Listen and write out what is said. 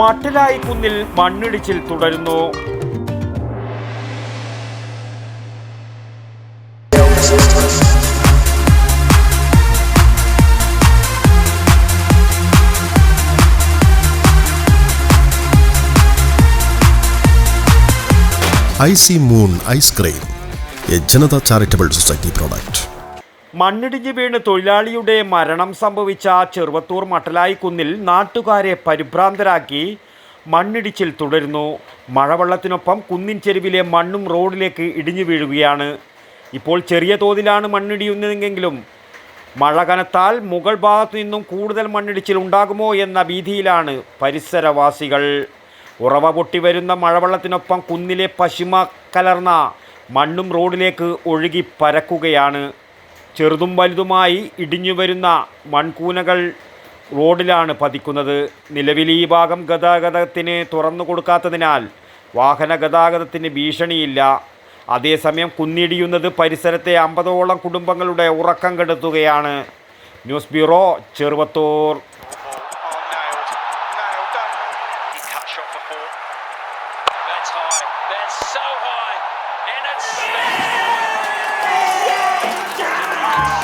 മട്ടലായി കുന്നിൽ മണ്ണിടിച്ചിൽ തുടരുന്നു. I C moon ice cream A Janata charitable society product. മണ്ണിടിഞ്ഞ് വീണ് തൊഴിലാളിയുടെ മരണം സംഭവിച്ച ചെറുവത്തൂർ മട്ടലായിക്കുന്നിൽ നാട്ടുകാരെ പരിഭ്രാന്തരാക്കി മണ്ണിടിച്ചിൽ തുടരുന്നു. മഴവെള്ളത്തിനൊപ്പം കുന്നിൻ ചെരുവിലെ മണ്ണും റോഡിലേക്ക് ഇടിഞ്ഞു വീഴുകയാണ്. ഇപ്പോൾ ചെറിയ തോതിലാണ് മണ്ണിടിയുന്നതെങ്കിലും മഴ കനത്താൽ മുകൾ ഭാഗത്തു നിന്നും കൂടുതൽ മണ്ണിടിച്ചിൽ ഉണ്ടാകുമോ എന്ന ഭീതിയിലാണ് പരിസരവാസികൾ. ഉറവ പൊട്ടി വരുന്ന മഴവെള്ളത്തിനൊപ്പം കുന്നിലെ പശിമ കലർന്ന മണ്ണും റോഡിലേക്ക് ഒഴുകി പരക്കുകയാണ്. ചെറുതും വലുതുമായി ഇടിഞ്ഞു വരുന്ന മൺകൂനകൾ റോഡിലാണ് പതിക്കുന്നത് നിലവിൽ ഈ ഭാഗം ഗതാഗതത്തിന് തുറന്നു കൊടുക്കാത്തതിനാൽ വാഹന ഗതാഗതത്തിന് ഭീഷണിയില്ല അതേസമയം കുന്നിടിയുന്നത് പരിസരത്തെ അമ്പതോളം കുടുംബങ്ങളുടെ ഉറക്കം കെടുത്തുകയാണ് news bureau Cheruvathur. That's high. That's so high. And it's Yeah.